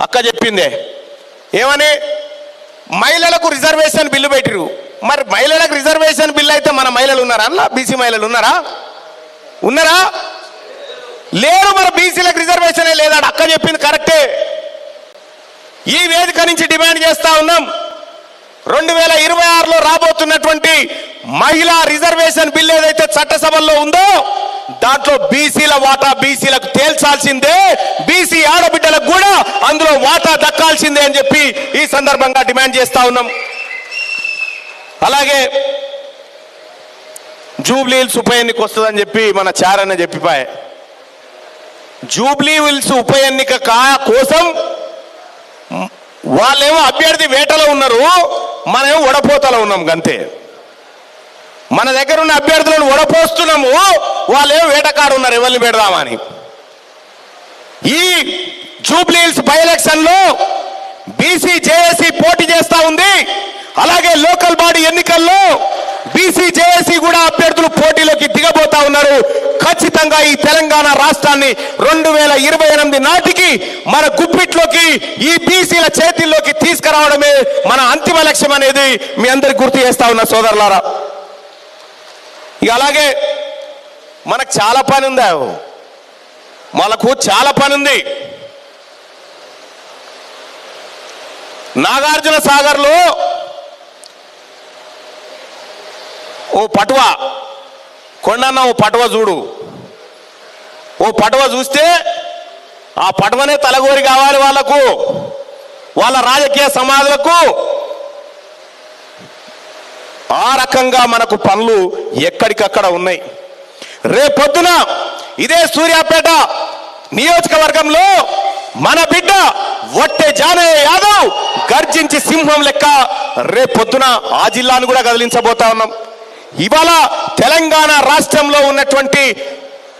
అక్క చెప్పిందే. ఏమని? మహిళలకు రిజర్వేషన్ బిల్లు పెట్టిరు మరి మహిళలకు రిజర్వేషన్ బిల్లు అయితే మన మహిళలు ఉన్నారా? అన్న బీసీ మహిళలు ఉన్నారా? ఉన్నారా? లేరు మరి బీసీలకు రిజర్వేషనే లేదా అక్క చెప్పింది కరెక్టే. ఈ వేదిక నుంచి డిమాండ్ చేస్తా ఉన్నాం. రెండు వేల ఇరవై ఆరులో రాబోతున్నటువంటి మహిళా రిజర్వేషన్ బిల్ ఏదైతే చట్టసభల్లో ఉందో దాంట్లో బీసీల వాటా బీసీలకు తేల్చాల్సిందే బీసీ ఆడబిడ్డలకు కూడా అందులో వాటా దక్కాల్సిందే అని చెప్పి ఈ సందర్భంగా డిమాండ్ చేస్తా ఉన్నాం. అలాగే జూబ్లీ హిల్స్ ఉప ఎన్నిక వస్తుందని చెప్పి మన చారన్న చెప్పిపాయే. జూబ్లీ హిల్స్ ఉప ఎన్నిక కా కోసం వాళ్ళేమో అభ్యర్థి వేటలో ఉన్నారు మనమేమో వడపోతలో ఉన్నాం గంతే. మన దగ్గర ఉన్న అభ్యర్థులను వడపోస్తున్నాము వాళ్ళేమో వేటకాడు ఉన్నారు ఎవరిని పెడదామని. ఈ జూబ్లీ హిల్స్ బై ఎలక్షన్లో బీసీ జేఏసీ పోటీ చేస్తా ఉంది. అలాగే లోకల్ బాడీ ఎన్నికల్లో బీసీ జేఏసీ కూడా అభ్యర్థులు పోటీలోకి దిగబోతా ఉన్నారు. ఖచ్చితంగా ఈ తెలంగాణ రాష్ట్రాన్ని రెండు వేల ఇరవై ఎనిమిది నాటికి మన గుప్పిట్లోకి ఈ బీసీల చేతిల్లోకి తీసుకురావడమే మన అంతిమ లక్ష్యం అనేది మీ అందరికి గుర్తు చేస్తా ఉన్న సోదరులారా. ఇక అలాగే మనకు చాలా పని ఉందా మనకు చాలా పని ఉంది. నాగార్జున సాగర్లో ఓ పటువ కొండన్న ఓ పటువ చూడు. ఓ పటువ చూస్తే ఆ పటువనే తలగోరి కావాలి వాళ్ళకు వాళ్ళ రాజకీయ సమాధులకు ఆ రకంగా మనకు పనులు ఎక్కడికక్కడ ఉన్నాయి. రేపొద్దున ఇదే సూర్యాపేట నియోజకవర్గంలో మన బిడ్డ వట్టె జానయ్య యాదవ్ గర్జించి సింహం లెక్క రేపొద్దున ఆ జిల్లాను కూడా కదిలించబోతా ఉన్నాం. ఇవాళ తెలంగాణ రాష్ట్రంలో ఉన్నటువంటి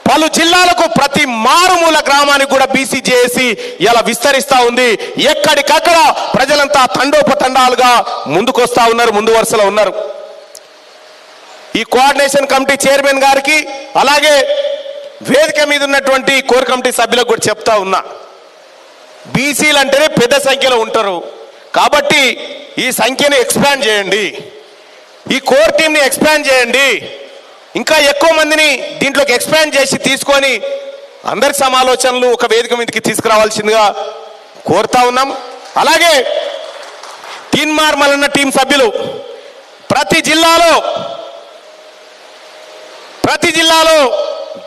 పలు జిల్లాలకు ప్రతి మారుమూల గ్రామానికి కూడా బీసీ చేసి ఇలా విస్తరిస్తూ ఉంది. ఎక్కడికక్కడ ప్రజలంతా తండోపతండాలుగా ముందుకొస్తా ఉన్నారు ముందు వరుసలో ఉన్నారు. ఈ కోఆర్డినేషన్ కమిటీ చైర్మన్ గారికి అలాగే వేదిక మీద ఉన్నటువంటి కోర్ కమిటీ సభ్యులకు కూడా చెప్తా ఉన్నా. బీసీలు అంటేనే పెద్ద సంఖ్యలో ఉంటారు. కాబట్టి ఈ సంఖ్యను ఎక్స్పాండ్ చేయండి. ఈ కోర్ టీంని ఎక్స్పాండ్ చేయండి. ఇంకా ఎక్కువ మందిని దీంట్లోకి ఎక్స్పాండ్ చేసి తీసుకొని అందరి సమాలోచనలు ఒక వేదిక మీదకి తీసుకురావాల్సిందిగా కోరుతా ఉన్నాం. అలాగే తీన్మార్ అన్న టీం సభ్యులు ప్రతి జిల్లాలో ప్రతి జిల్లాలో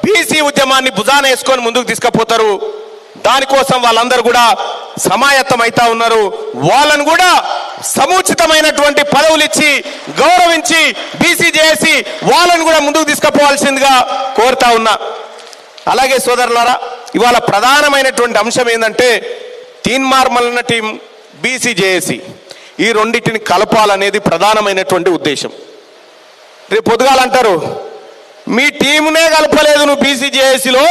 బీసీ ఉద్యమాన్ని భుజాన వేసుకొని ముందుకు తీసుకుపోతారు. దానికోసం వాళ్ళందరూ కూడా సమాయత్తం అవుతా ఉన్నారు. వాళ్ళను కూడా సముచితమైనటువంటి పదవులు ఇచ్చి గౌరవించి బీసీ చేసి వాళ్ళను కూడా ముందుకు తీసుకుపోవాల్సిందిగా కోరుతా ఉన్నా. అలాగే సోదరులారా ఇవాళ ప్రధానమైనటువంటి అంశం ఏంటంటే తీన్మార్ టీం బీసీ జేఏసీ ఈ రెండింటిని కలపాలనేది ప్రధానమైనటువంటి ఉద్దేశం. రేపు పొద్దుగాలంటారు మీ టీమునే కలపలేదు నువ్వు బీసీజేఏసీలో.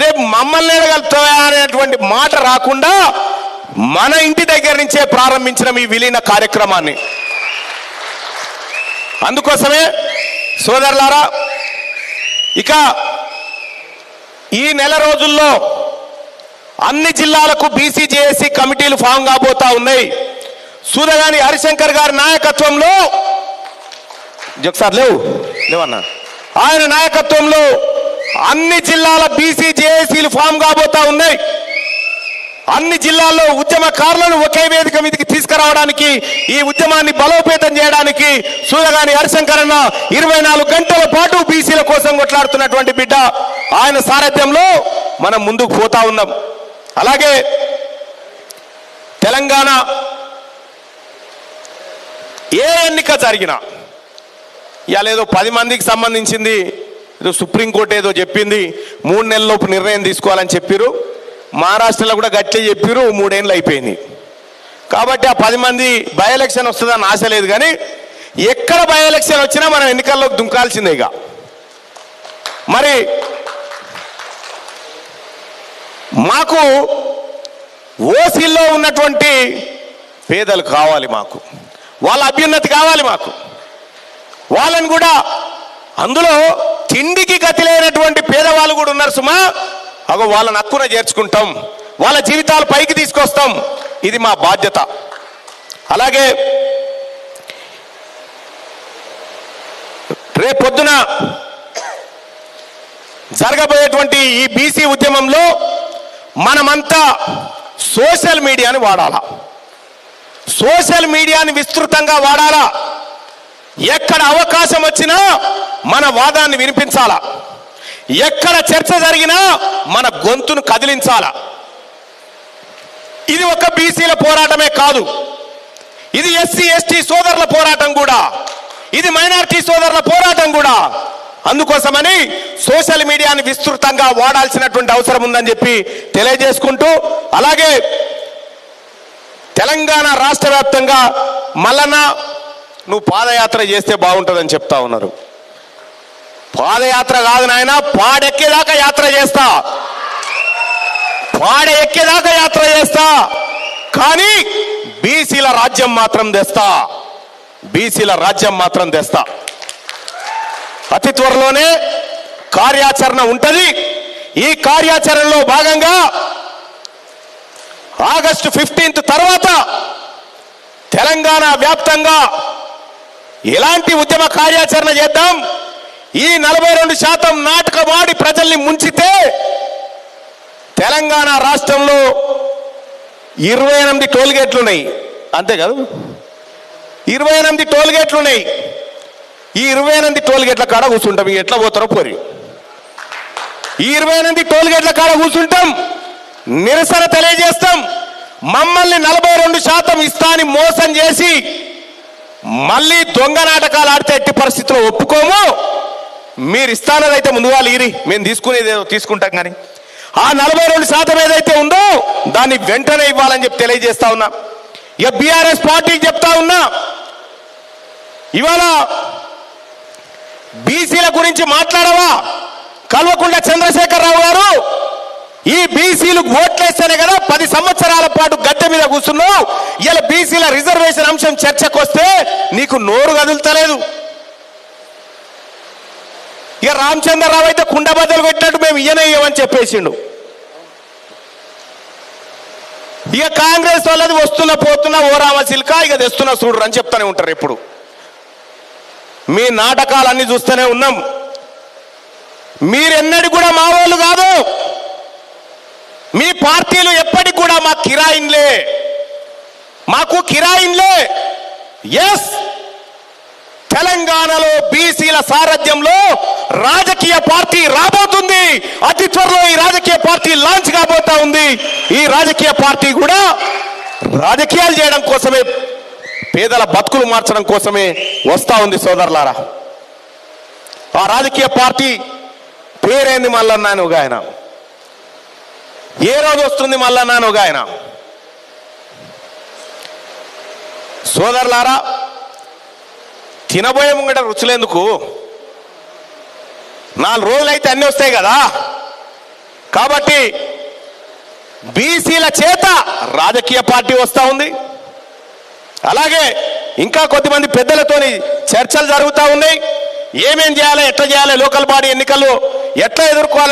రేపు మమ్మల్ని కలుపుతావా అనేటువంటి మాట రాకుండా మన ఇంటి దగ్గర నుంచే ప్రారంభించిన ఈ విలీన కార్యక్రమాన్ని. అందుకోసమే సోదరులారా ఇక ఈ నెల రోజుల్లో అన్ని జిల్లాలకు బీసీజేఏసీ కమిటీలు ఫామ్ కాబోతా ఉన్నాయి. సూర్యగాని హరిశంకర్ గారి నాయకత్వంలో ఒకసారి లేవు లేవన్నా? ఆయన నాయకత్వంలో అన్ని జిల్లాల బీసీ జేఏసీలు ఫామ్ కాబోతా ఉన్నాయి. అన్ని జిల్లాల్లో ఉద్యమకారులను ఒకే వేదిక మీదకి తీసుకురావడానికి ఈ ఉద్యమాన్ని బలోపేతం చేయడానికి సూర్యగాని హరిశంకరన్న ఇరవై నాలుగు గంటల పాటు బీసీల కోసం కొట్లాడుతున్నటువంటి బిడ్డ ఆయన సారథ్యంలో మనం ముందుకు పోతా ఉన్నాం. అలాగే తెలంగాణ ఏ ఎన్నిక జరిగినా ఇవాళ ఏదో పది మందికి సంబంధించింది ఏదో సుప్రీంకోర్టు ఏదో చెప్పింది మూడు నెలలలోపు నిర్ణయం తీసుకోవాలని చెప్పారు మహారాష్ట్రలో కూడా గట్లే చెప్పారు మూడేళ్ళు అయిపోయింది. కాబట్టి ఆ పది మంది బై ఎలక్షన్ వస్తుందని ఆశ లేదు కానీ ఎక్కడ బై ఎలక్షన్ వచ్చినా మనం ఎన్నికల్లోకి దుంకాల్సిందే ఇక. మరి మాకు ఓసీల్లో ఉన్నటువంటి పేదలు కావాలి మాకు. వాళ్ళ అభ్యున్నతి కావాలి మాకు. వాళ్ళని కూడా అందులో తిండికి గతి లేనటువంటి పేదవాళ్ళు కూడా ఉన్నారు సుమా. అగో వాళ్ళని హక్కున చేర్చుకుంటాం. వాళ్ళ జీవితాలు పైకి తీసుకొస్తాం. ఇది మా బాధ్యత. అలాగే రేపొద్దున జరగబోయేటువంటి ఈ బీసీ ఉద్యమంలో మనమంతా సోషల్ మీడియాని వాడాలా. సోషల్ మీడియాని విస్తృతంగా వాడాలా. ఎక్కడ అవకాశం వచ్చినా మన వాదాన్ని వినిపించాలా? ఎక్కడ చర్చ జరిగినా మన గొంతును కదిలించాలా? ఇది ఒక బీసీల పోరాటమే కాదు. ఇది ఎస్సీ ఎస్టీ సోదరుల పోరాటం కూడా. ఇది మైనారిటీ సోదరుల పోరాటం కూడా. అందుకోసమని సోషల్ మీడియాని విస్తృతంగా వాడాల్సినటువంటి అవసరం ఉందని చెప్పి తెలియజేసుకుంటూ అలాగే తెలంగాణ రాష్ట్ర వ్యాప్తంగా మల్లన్న నువ్వు పాదయాత్ర చేస్తే బాగుంటుందని చెప్తా ఉన్నారు. పాదయాత్ర కాదు నాయన పాడెక్కేదాకా యాత్ర చేస్తా. పాడ ఎక్కేదాకా యాత్ర చేస్తా. కానీ బీసీల రాజ్యం మాత్రం తెస్తా. బీసీల రాజ్యం మాత్రం తెస్తా. అతి త్వరలోనే కార్యాచరణ ఉంటుంది. ఈ కార్యాచరణలో భాగంగా ఆగస్టు ఫిఫ్టీన్త్ తర్వాత తెలంగాణ వ్యాప్తంగా ఎలాంటి ఉద్యమ కార్యాచరణ చేద్దాం? ఈ నలభై రెండు శాతం నాటకవాడి ప్రజల్ని ముంచితే తెలంగాణ రాష్ట్రంలో ఇరవై ఎనిమిది టోల్గేట్లు ఉన్నాయి అంతే కాదు ఇరవై ఎనిమిది టోల్గేట్లు ఉన్నాయి ఈ ఇరవై ఎనిమిది టోల్గేట్ల కాడ కూర్చుంటాం. ఎట్లా పోతారో పోరి. ఈ ఇరవై ఎనిమిది టోల్గేట్ల కాడ కూర్చుంటాం. నిరసన తెలియజేస్తాం. మమ్మల్ని నలభై రెండు శాతం ఇస్తా అని మోసం చేసి మళ్ళీ దొంగ నాటకాలు ఆడితే ఎట్టి పరిస్థితిలో ఒప్పుకోము? మీరు ఇస్తానదైతే ముందుగా లీరి. మేము తీసుకునేది తీసుకుంటాం కానీ. ఆ నలభై రెండు శాతం ఏదైతే ఉందో దాన్ని వెంటనే ఇవ్వాలని చెప్పి తెలియజేస్తా ఉన్నా. ఇక బీఆర్ఎస్ పార్టీకి చెప్తా ఉన్నా. ఇవాళ బీసీల గురించి మాట్లాడవా? కల్వకుంట్ల చంద్రశేఖరరావు గారు ఈ బీసీలు ఓట్లేస్తేనే కదా పది సంవత్సరాల పాటు గడ్డ మీద కూర్చున్నావు. ఇలా బీసీల రిజర్వేషన్ అంశం చర్చకు వస్తే నీకు నోరు కదులుతలేదు. ఇక రామచంద్రరావు అయితే కుండ బద్దలు పెట్టినట్టు మేము ఇయ్యనయ్యమని చెప్పేసిండు. ఇక కాంగ్రెస్ వాళ్ళది వస్తున్న పోతున్న ఓ రామశిల్క ఇక తెస్తున్న చూడరు అని చెప్తూనే ఉంటారు ఎప్పుడు మీ నాటకాలన్నీ చూస్తూనే ఉన్నాం. మీరెన్నడి కూడా మా వాళ్ళు కాదు. మీ పార్టీలు ఎప్పటికి కూడా మా కిరాయిన్లే. మాకు కిరాయిన్లే. ఎస్ తెలంగాణలో బీసీల సారథ్యంలో రాజకీయ పార్టీ రాబోతుంది. అతి త్వరలో ఈ రాజకీయ పార్టీ లాంచ్ కాబోతా ఉంది. ఈ రాజకీయ పార్టీ కూడా రాజకీయాలు చేయడం కోసమే పేదల బతుకులు మార్చడం కోసమే వస్తా ఉంది సోదరులారా. ఆ రాజకీయ పార్టీ పేరేంది మళ్ళన్నాను అని ఒక ఆయన. ఏ రోజు వస్తుంది మళ్ళా నానుగా ఒక ఆయన? సోదరులారా తినబోయే ముంగట రుచులేందుకు నాలుగు రోజులైతే అన్నీ వస్తాయి కదా? కాబట్టి బీసీల చేత రాజకీయ పార్టీ వస్తూ ఉంది. అలాగే ఇంకా కొద్దిమంది పెద్దలతోని చర్చలు జరుగుతూ ఉన్నాయి. ఏమేం చేయాలి ఎట్లా చేయాలి లోకల్ బాడీ ఎన్నికలు ఎట్లా ఎదుర్కోవాలి